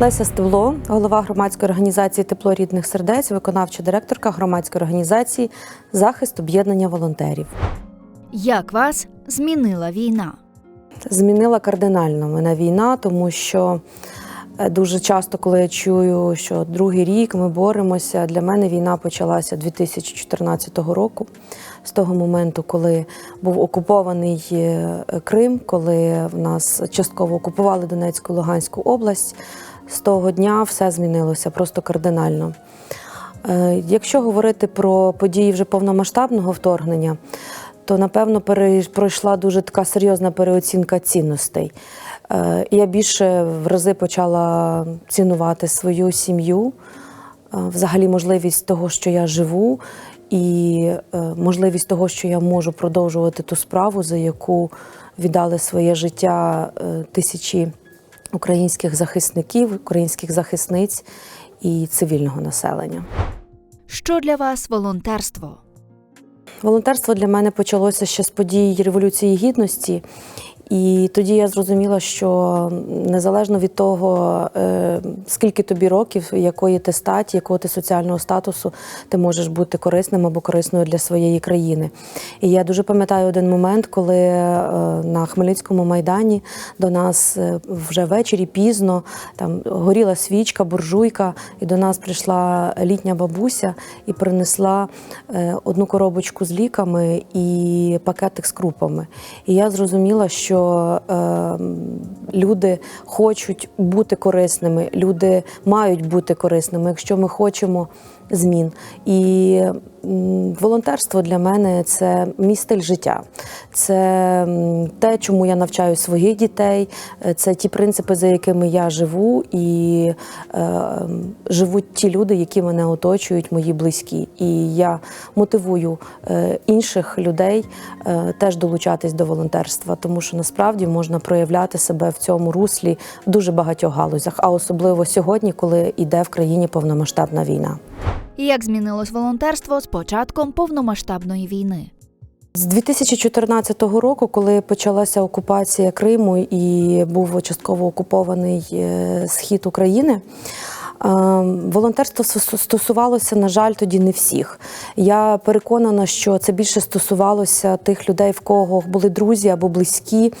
Леся Стебло, голова громадської організації Тепло рідних сердець, виконавча директорка громадської організації Захист об'єднання волонтерів. Як вас змінила війна? Змінила кардинально мене війна, тому що е, дуже часто, коли я чую, що другий рік ми боремося, для мене війна почалася 2014 року, з того моменту, коли був окупований е, Крим, коли в нас частково окупували Донецьку Луганську область. З того дня все змінилося просто кардинально. Е, Якщо говорити про події вже повномасштабного вторгнення, то напевно пройшла дуже така серйозна переоцінка цінностей. Е, Я більше в рази почала цінувати свою сім'ю, е, взагалі можливість того, що я живу, і можливість того, що я можу продовжувати ту справу, за яку віддали своє життя тисячі українських захисників, українських захисниць і цивільного населення. Що для вас волонтерство? Волонтерство для мене почалося ще з подій Революції Гідності. І тоді я зрозуміла, що незалежно від того, е, скільки тобі років, якої ти статі, якого ти соціального статусу, ти можеш бути корисним або корисною для своєї країни. І я дуже пам'ятаю один момент, коли е, на Хмельницькому майдані до нас е, вже ввечері пізно там горіла свічка, буржуйка, і до нас прийшла літня бабуся і принесла одну коробочку з ліками і пакетик з крупами. І я зрозуміла, що е, люди хочуть бути корисними, люди мають бути корисними, якщо ми хочемо змін. І волонтерство для мене це мій стиль життя, це те, чому я навчаю своїх дітей, це ті принципи, за якими я живу, і е, живуть ті люди, які мене оточують, мої близькі. І я мотивую е, інших людей е, теж долучатись до волонтерства, тому що насправді можна проявляти себе в цьому руслі в дуже багатьох галузях, а особливо сьогодні, коли йде в країні повномасштабна війна. Як змінилось волонтерство з початком повномасштабної війни? З 2014 року, коли почалася окупація Криму і був частково окупований е, схід України. Е, Волонтерство стосувалося, на жаль, тоді не всіх. Я переконана, що це більше стосувалося тих людей, в кого були друзі або близькі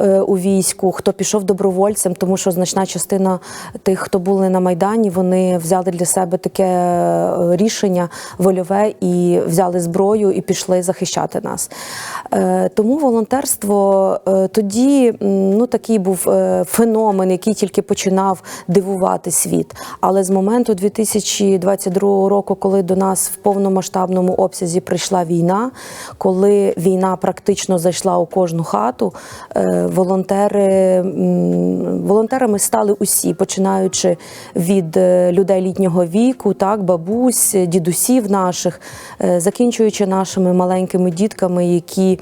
е, у війську, хто пішов добровольцем, тому що значна частина тих, хто були на майдані, вони взяли для себе таке е, рішення вольове і взяли зброю і пішли захищати нас. Тому волонтерство тоді ну такий був феномен, який тільки починав дивувати світ. Але з моменту 2022 року, коли до нас в повномасштабному обсязі прийшла війна, коли війна практично зайшла у кожну хату, е, волонтери волонтерами стали усі, починаючи від е, людей літнього віку, так, бабусь, дідусів наших, е, закінчуючи нашими маленькими дітками, які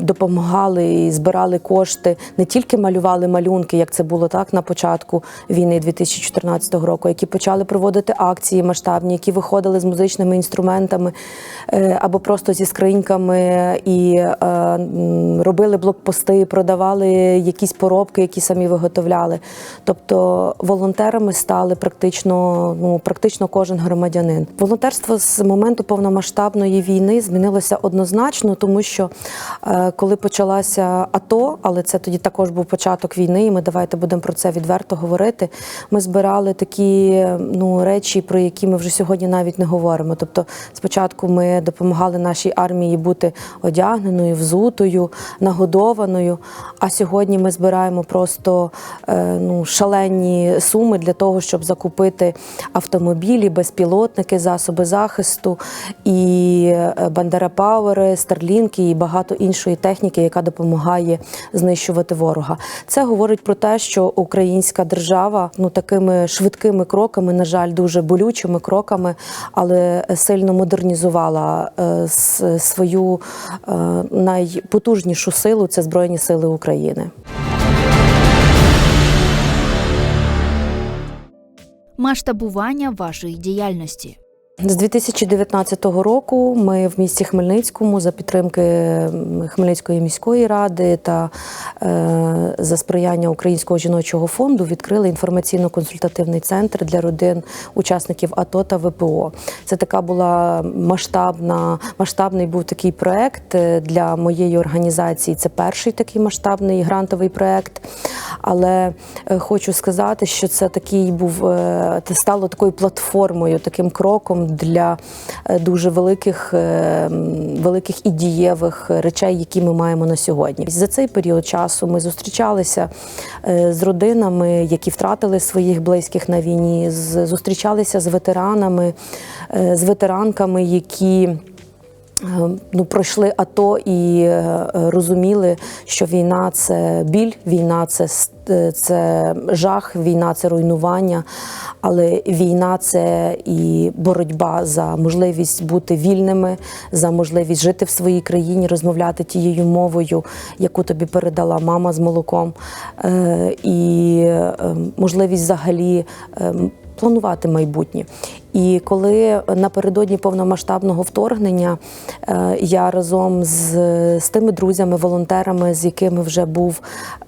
допомагали і збирали кошти, не тільки малювали малюнки, як це було так на початку війни 2014 року, які почали проводити акції масштабні, які виходили з музичними інструментами е, або просто зі скриньками і е, робили блокпости, продавали якісь поробки, які самі виготовляли. Тобто волонтерами стали практично, ну практично кожен громадянин. Волонтерство з моменту повномасштабної війни змінилося однозначно, тому що е, коли почалася АТО, але це тоді також був початок війни, і ми давайте будемо про це відверто говорити. Ми збирали такі ну речі, про які ми вже сьогодні навіть не говоримо. Тобто, спочатку ми допомагали нашій армії бути одягненою, взутою, нагодованою. А сьогодні ми збираємо просто е, ну, шалені суми для того, щоб закупити автомобілі, безпілотники, засоби захисту і е, Бандера Пауери, Старлінки і багато іншої техніки, яка допомагає знищувати ворога. Це говорить про те, що українська держава ну такими швидкими кроками, на жаль, дуже болючими кроками, але сильно модернізувала е, свою е, найпотужнішу силу це Збройні Сили України. Масштабування вашої діяльності. З 2019 року ми в місті Хмельницькому за підтримки Хмельницької міської ради та е, за сприяння Українського жіночого фонду відкрили інформаційно-консультативний центр для родин учасників АТО та ВПО. Це така була масштабна, масштабний був такий проект е, для моєї організації. Це перший такий масштабний грантовий проект. Але е, хочу сказати, що це такий був стало такою платформою, таким кроком для е, дуже великих, е, великих і дієвих речей, які ми маємо на сьогодні. За цей період часу ми зустрічалися е, з родинами, які втратили своїх близьких на війні, зустрічалися з ветеранами, з ветеранками, які. Е, Ну, пройшли АТО і е, розуміли, що війна це біль, війна це, е, це жах, війна це руйнування, але війна це і боротьба за можливість бути вільними, за можливість жити в своїй країні, розмовляти тією мовою, яку тобі передала мама з молоком, і можливість взагалі. Планувати майбутнє. І коли напередодні повномасштабного вторгнення е, я разом з, з тими друзями, волонтерами, з якими вже був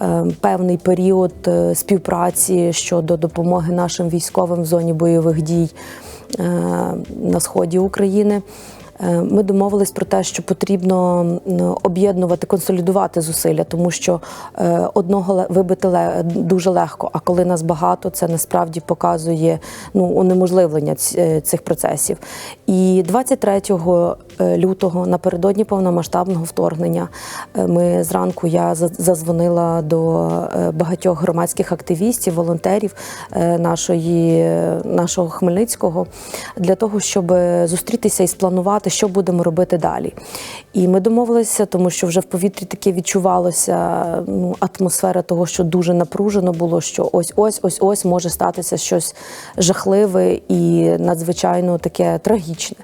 е, певний період е, співпраці щодо допомоги нашим військовим в зоні бойових дій на сході України. Е, Ми домовились про те, що потрібно об'єднувати, консолідувати зусилля, тому що е, одного вибити дуже легко. А коли нас багато, це насправді показує ну унеможливлення е, цих процесів. І 23 е, лютого, напередодні повномасштабного вторгнення, ми зранку я за- зазвонила до багатьох громадських активістів, волонтерів нашої, нашого Хмельницького для того, щоб зустрітися і спланувати, що будемо робити далі. І ми домовилися, тому що вже в повітрі таке відчувалося ну, атмосфера того, що дуже напружено було, що ось ось ось може статися щось жахливе і надзвичайно таке трагічне.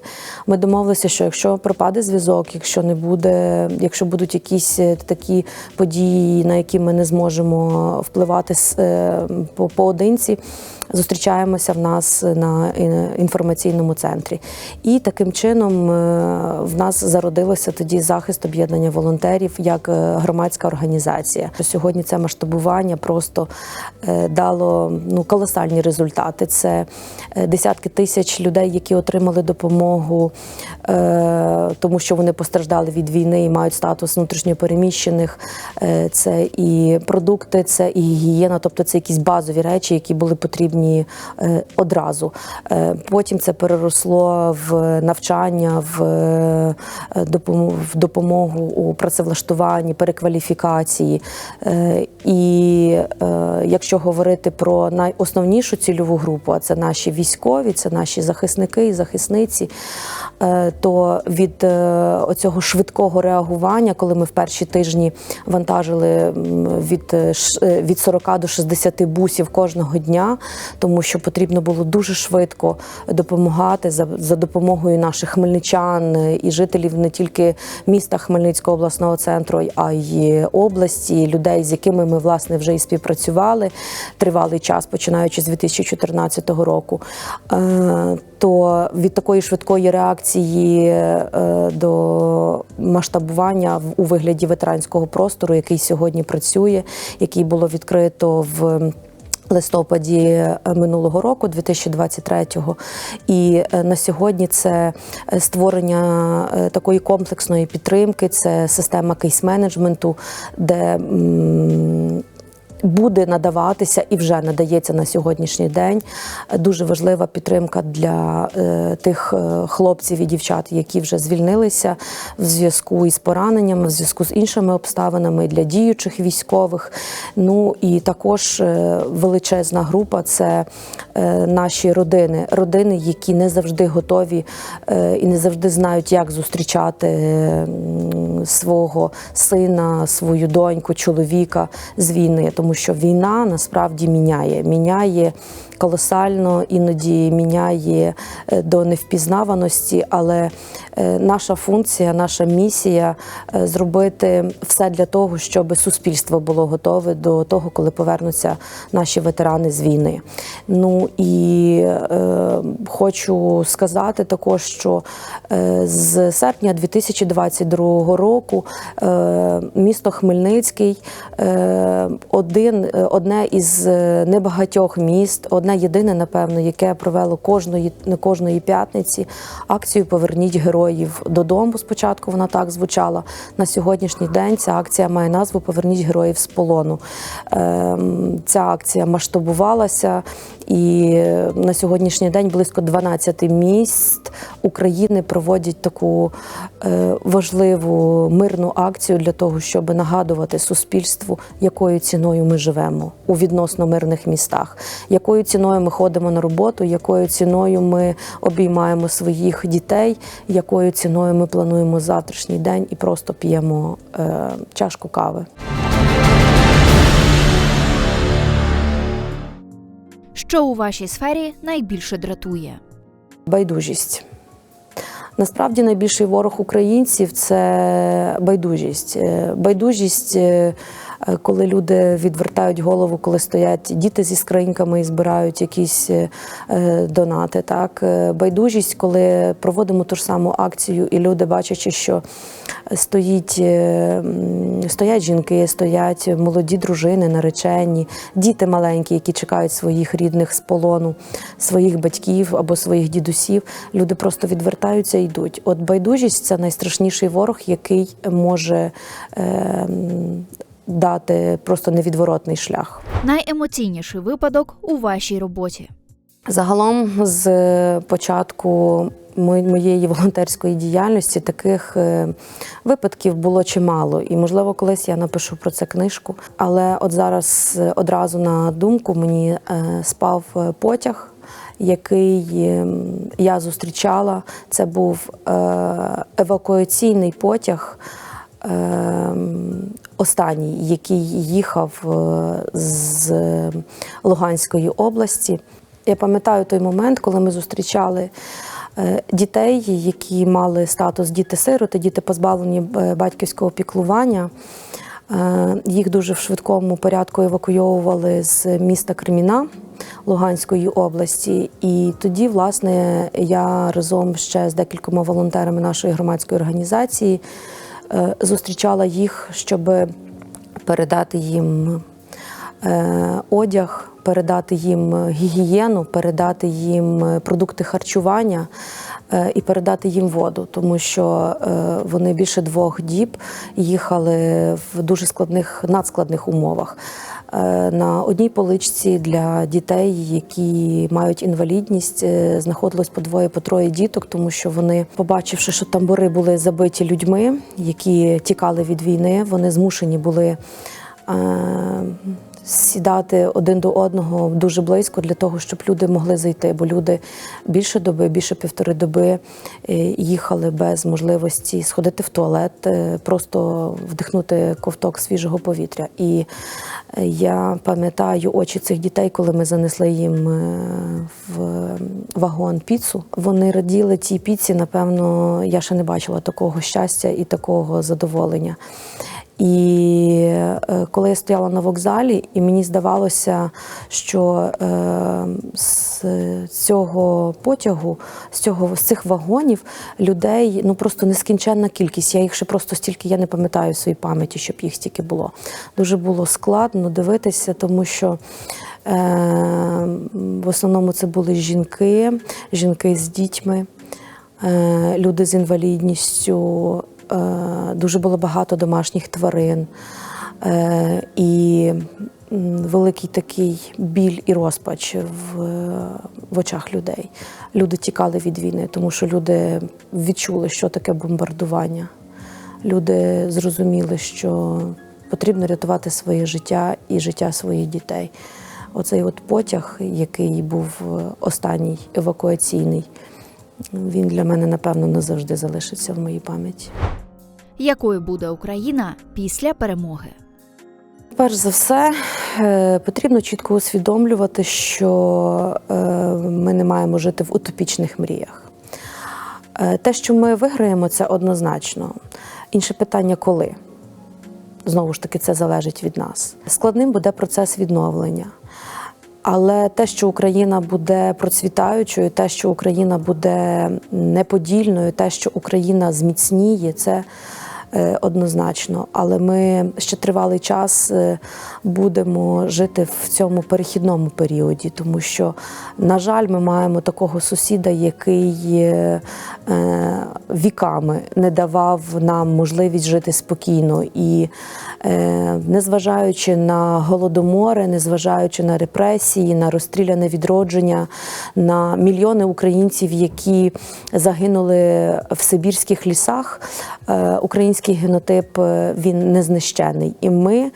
Ми домовилися, що якщо пропаде зв'язок, якщо не буде, якщо будуть якісь е, такі події, на які ми не зможемо впливати е, по- поодинці, зустрічаємося в нас на е, інформаційному центрі. І таким чином е, в нас зародилося тоді захист об'єднання волонтерів як е, громадська організація. Сьогодні це масштабування просто дало ну колосальні результати. Це десятки тисяч людей, які отримали допомогу, тому що вони постраждали від війни і мають статус внутрішньопереміщених. Е, Це і продукти, це і гігієна, тобто це якісь базові речі, які були потрібні е, одразу. Е, Потім це переросло в навчання, в допомогу, у працевлаштуванні, перекваліфікації. І якщо говорити про найосновнішу цільову групу, а це наші військові, це наші захисники і захисниці, то від е, оцього швидкого реагування, коли ми в перші тижні вантажили від, е, е, від 40 до 60 бусів кожного дня, тому що потрібно було дуже швидко допомагати за, за допомогою наших хмельничан е, і жителів не тільки міста Хмельницького обласного центру, а й області, людей, з якими ми власне вже і співпрацювали тривалий час, починаючи з 2014 року. То від такої швидкої реакції е, до масштабування у вигляді ветеранського простору, який сьогодні працює, який було відкрито в листопаді е, минулого року, 2023-го. І е, на сьогодні це створення такої комплексної підтримки, це система кейс-менеджменту, де буде надаватися і вже надається на сьогоднішній день. Дуже важлива підтримка для е, тих е, хлопців і дівчат, які вже звільнилися в зв'язку із пораненнями, в зв'язку з іншими обставинами для діючих військових. Ну і також е, величезна група це наші родини, родини, які не завжди готові і не завжди знають, як зустрічати свого сина, свою доньку, чоловіка з війни, тому що війна насправді міняє, міняє колосально, іноді міняє е, до невпізнаваності, але е, наша функція, наша місія е, зробити все для того, щоб суспільство було готове до того, коли повернуться наші ветерани з війни. Ну і е, хочу сказати також, що з серпня 2022 року е, місто Хмельницький е, один, одне із небагатьох міст, одне єдине, напевно, яке провело кожної, кожної п'ятниці акцію Поверніть героїв додому. Спочатку вона так звучала. На сьогоднішній день ця акція має назву Поверніть героїв з полону. Ем, Ця акція масштабувалася, і на сьогоднішній день близько 12 міст України проводять таку е, важливу мирну акцію для того, щоб нагадувати суспільству, якою ціною ми живемо у відносно мирних містах, якою ціною ми ходимо на роботу, якою ціною ми обіймаємо своїх дітей, якою ціною ми плануємо завтрашній день і просто п'ємо е, чашку кави. Що у вашій сфері найбільше дратує? Байдужість. Насправді найбільший ворог українців це байдужість. Е, Байдужість, е, коли люди відвертають голову, коли стоять діти зі скриньками і збирають якісь е, е, донати. Так? Е, Байдужість, коли проводимо ту ж саму акцію, і люди, бачачи, що стоїть, е, стоять жінки, стоять молоді дружини, наречені, діти маленькі, які чекають своїх рідних з полону, своїх батьків або своїх дідусів. Люди просто відвертаються і йдуть. От байдужість це найстрашніший ворог, який може е, дати просто невідворотний шлях. Найемоційніший випадок у вашій роботі. Загалом, з початку моєї волонтерської діяльності таких е, випадків було чимало. І, можливо, колись я напишу про це книжку. Але от зараз е, одразу на думку мені е, спав е, потяг. Який ем, я зустрічала, це був е, евакуаційний потяг, останній, який їхав е, з Луганської області. Я пам'ятаю той момент, коли ми зустрічали е, дітей, які мали статус діти-сироти, діти позбавлені е, батьківського піклування. Їх дуже в швидкому порядку евакуйовували з міста Креміна Луганської області. І тоді, власне, я разом ще з декількома волонтерами нашої громадської організації зустрічала їх, щоб передати їм е, одяг, передати їм гігієну, передати їм е, продукти харчування. е, і передати їм воду, тому що е, вони більше двох діб їхали в дуже складних надскладних умовах. Е, На одній поличці для дітей, які мають інвалідність, е, знаходилось по двоє, по троє діток, тому що вони, побачивши, що тамбури були забиті людьми, які тікали від війни, вони змушені були е, сідати один до одного дуже близько для того, щоб люди могли зайти. Бо люди більше доби, більше півтори доби е, їхали без можливості сходити в туалет, е, просто вдихнути ковток свіжого повітря. І е, я пам'ятаю очі цих дітей, коли ми занесли їм в вагон піцу. Вони раділи цій піці. Напевно, я ще не бачила такого щастя і такого задоволення. І е, коли я стояла на вокзалі, і мені здавалося, що е, з цього потягу, з цього з цих вагонів людей ну просто нескінченна кількість. Я їх ще просто стільки я не пам'ятаю в своїй пам'яті, щоб їх стільки було. Дуже було складно дивитися, тому що. Е, в основному це були жінки, жінки з дітьми, люди з інвалідністю, е, дуже було багато домашніх тварин. Е, І великий такий біль і розпач в, в очах людей. Люди тікали від війни, тому що люди відчули, що таке бомбардування. Люди зрозуміли, що потрібно рятувати своє життя і життя своїх дітей. Оцей от потяг, який був е, останній евакуаційний, він для мене, напевно, назавжди залишиться в моїй пам'яті. Якою буде Україна після перемоги? Перш за все, е, потрібно чітко усвідомлювати, що е, ми не маємо жити в утопічних мріях. Е, Те, що ми виграємо, це однозначно. Інше питання коли. Знову ж таки, це залежить від нас. Складним буде процес відновлення. Але те, що Україна буде процвітаючою, те, що Україна буде неподільною, те, що Україна зміцніє, це однозначно. Але ми ще тривалий час е, будемо жити в цьому перехідному періоді, тому що, на жаль, ми маємо такого сусіда, який е, е, віками не давав нам можливість жити спокійно. І е, незважаючи на голодомори, незважаючи на репресії, на розстріляне відродження, на мільйони українців, які загинули в сибірських лісах, е, український генотип е, він не знищений. І ми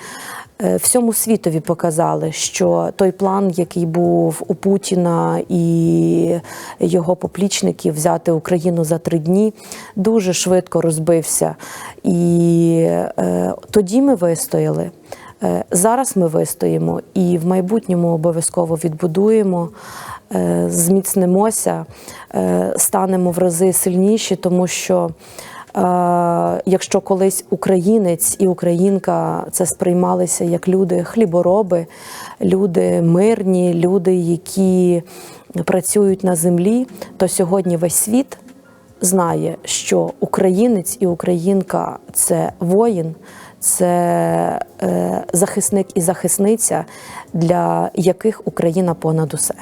е, всьому світові показали, що той план, який був у Путіна і його поплічників взяти Україну за три дні, дуже швидко розбився. І е, тоді ми вистояли. Зараз ми вистоїмо і в майбутньому обов'язково відбудуємо, е, зміцнимося, станемо в рази сильніші, тому що якщо колись українець і українка це сприймалися як люди хлібороби, люди мирні, люди, які працюють на землі, то сьогодні весь світ знає, що українець і українка це воїн, це е, захисник і захисниця, для яких Україна понад усе.